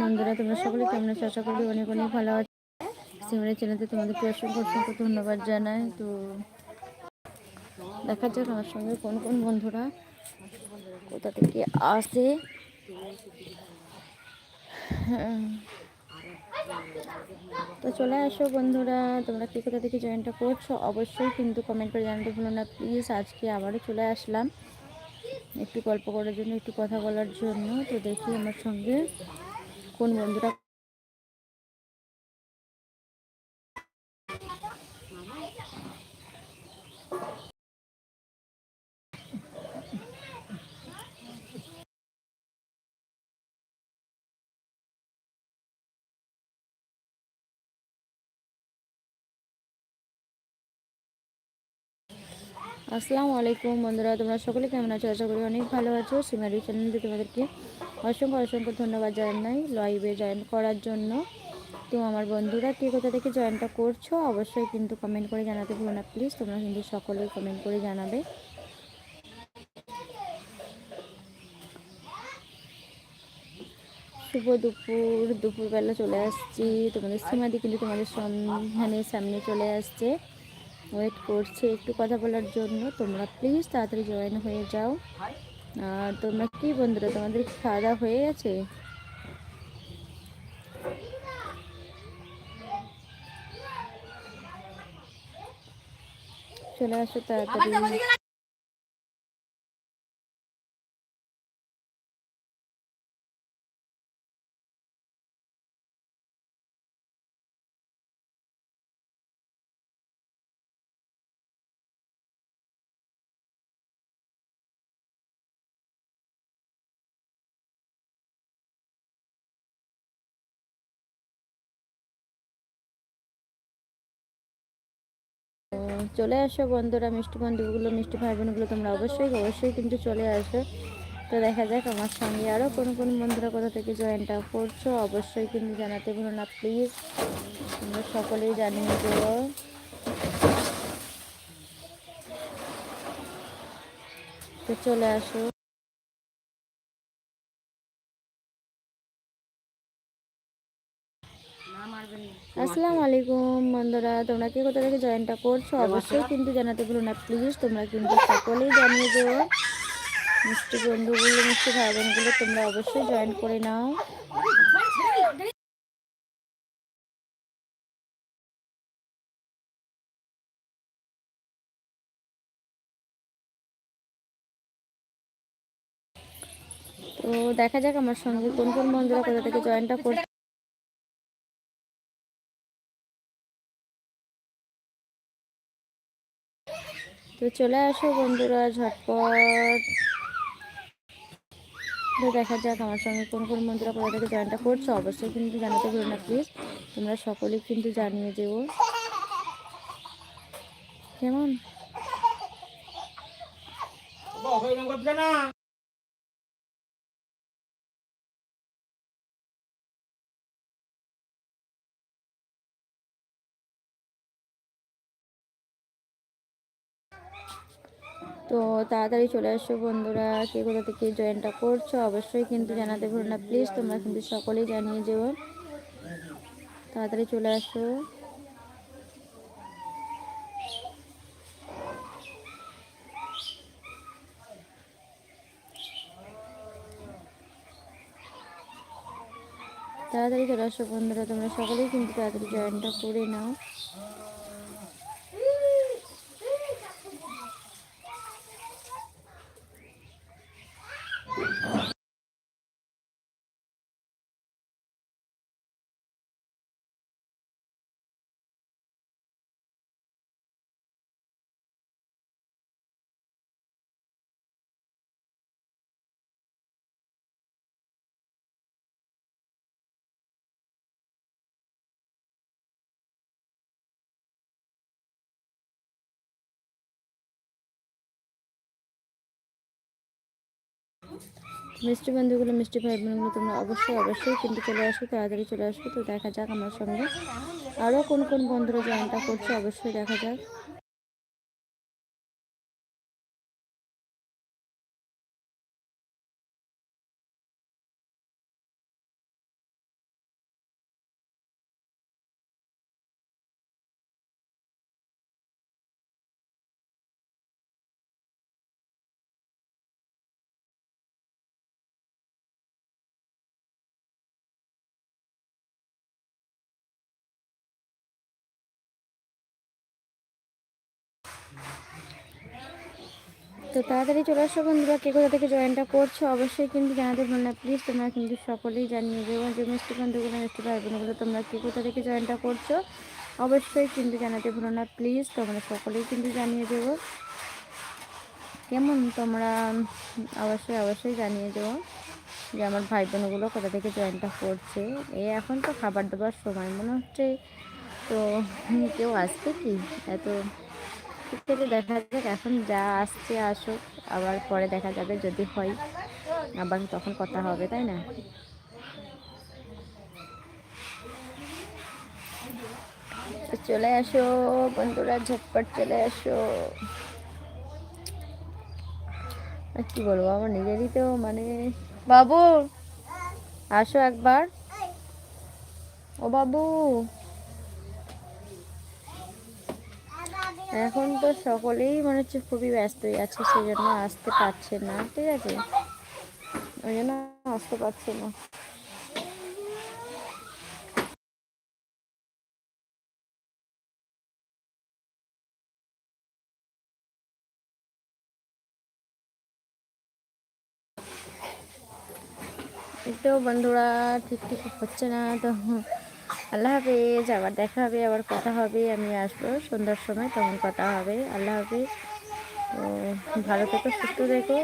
বন্ধুরা তোমরা সকলে কেমন আছো? আশা করি অনেক অনেক ভালো আছো। সিমরের চ্যানেলতে তোমাদেরকে অসংখ্য অসংখ্য ধন্যবাদ জানাই। তো দেখা যাক আমার সঙ্গে কোন কোন বন্ধুরা কোথা থেকে আসে। তো চলে আসো বন্ধুরা, তোমরা কে কোথা থেকে জয়েনটা করছ? অবশ্যই কিন্তু কমেন্ট করে জানাতে ভুলো না প্লিজ আজকে আবারও চলে আসলাম। একটু গল্প করার জন্য, একটু কথা বলার জন্য। তো দেখি আমার সঙ্গে কোন বন্ধুরা আসসালামু আলাইকুম বন্ধুরা, তোমরা সকলে কেমন আছো? আশা করি অনেক ভালো আছো। সিমারি চ্যানেলতে তোমাদেরকে অসংখ্য অসংখ্য ধন্যবাদ জানাই লাইভে জয়েন করার জন্য। তো আমার বন্ধুরা, কে কোথা থেকে জয়েনটা করছ, অবশ্যই কিন্তু কমেন্ট করে জানাতে ভুলো না। প্লিজ তোমরা কিন্তু সকলেই কমেন্ট করে জানাবে। শুভ দুপুর, দুপুরবেলা চলে আসছি। তোমাদের সীমাদি কিন্তু তোমাদের সন্ধানের সামনে চলে আসছে। ওয়েট করছে একটু কথা বলার জন্য। তোমরা প্লিজ তাড়াতাড়ি জয়েন হয়ে যাও। আর তোমরা কি বন্ধুরা, তোমাদের খাওয়া হয়ে গেছে? চলে আসো তাড়াতাড়ি। চলে আসো বন্ধুরা, মিষ্টি বন্ধুগুলো, মিষ্টি ভাই বোনগুলো তোমরা অবশ্যই অবশ্যই কিন্তু চলে আসো তো দেখা যাক আমার সঙ্গে আরও কোন কোন বন্ধুরা কোথা থেকে জয়েনটা করছ, অবশ্যই কিন্তু জানাতে ভুলো না প্লিজ তোমরা সকলেই জানিয়ে দেবো তো চলে আসো। আসসালামু আলাইকুম বন্ধুরা তোমরা কি কোথা থেকে জয়েনটা করছ? অবশ্যই কিন্তু জানাতে ভুলো না প্লিজ তোমরা কিন্তু সকলেই জানিয়ে দেবো মিষ্টি বন্ধুগুলো মিষ্টি ভাই বোনগুলো তোমরা অবশ্যই জয়েন করে নাও। তো দেখা যাক আমার সঙ্গে কোন কোন বন্ধুরা কোথা থেকে জয়েনটা করছে। তো চলে আসো বন্ধুরা, ঝটপট। তো দেখা যাক আমার সঙ্গে কোন কোন বন্ধুরা কোথা থেকে জয়েনটা করছ। অবশ্যই কিন্তু জানাতে পারো না প্লিজ তোমরা সকলেই কিন্তু জানিয়ে দেবো কেমন? তো তাড়াতাড়ি চলে আসো বন্ধুরা। কে কোথা থেকে জয়েনটা করছ অবশ্যই কিন্তু জানাতে ভুলো না। প্লিজ তোমরা কিন্তু সকলেই জানিয়ে যেও। তাড়াতাড়ি চলে আসো। তাড়াতাড়ি চলে আসো বন্ধুরা। তোমরা সকলেই কিন্তু তাড়াতাড়ি জয়েনটা করে নাও। মিষ্টি বন্ধুগুলো, মিষ্টি ভাই বোনগুলো তোমরা অবশ্যই অবশ্যই কিন্তু চলে আসবে তাড়াতাড়ি চলে আসবে তো দেখা যাক আমার সঙ্গে আরও কোন কোন বন্ধুরা জয়েনটা করছে, অবশ্যই দেখা যাক। তো তাড়াতাড়ি চলে আসো বন্ধুরা, কে কোথা থেকে জয়েনটা করছ অবশ্যই কিন্তু জানাতে ভুলো না প্লিজ তোমরা কিন্তু সকলেই জানিয়ে দেবো যে মিষ্টি বন্ধুগুলো, মিষ্টি ভাই বোনগুলো তোমরা কে কোথা থেকে জয়েনটা করছ অবশ্যই কিন্তু জানাতে ভুলো না প্লিজ তোমরা সকলেই কিন্তু জানিয়ে দেবো কেমন তোমরা? অবশ্যই অবশ্যই জানিয়ে দেবো যে আমার ভাই বোনগুলো কোথা থেকে জয়েনটা করছে। এই এখন তো খাবার দাবার সময় মনে হচ্ছে, তো কেউ আসবে কি? এত থেকে দেখা যাক, এখন যা আসছে আসুক, আবার পরে দেখা যাবে যদি হয়। আবার তখন কথা হবে, তাই না? চলে আসো, বন্ধুরা, ঝটপট চলে আসো। আর কি বলব, আমার নিজেরই তো মানে বাবু, আসো একবার। ও বাবু। এখন তো সকলেই মনে হচ্ছে খুবই ব্যস্তই আছে সেই জন্য আসতে পারছে না, ঠিক আছে? ওই জন্য আসতে পারছে না। তো বন্ধুরা ঠিক ঠিক হচ্ছে না, তো আল্লাহ হাফিজ, আবার দেখা হবে, আবার কথা হবে, আমি আসব, সন্ধ্যার সময় তখন কথা হবে। আল্লাহ হাফিজ। ভালো থেকো, সুস্থ থেকো।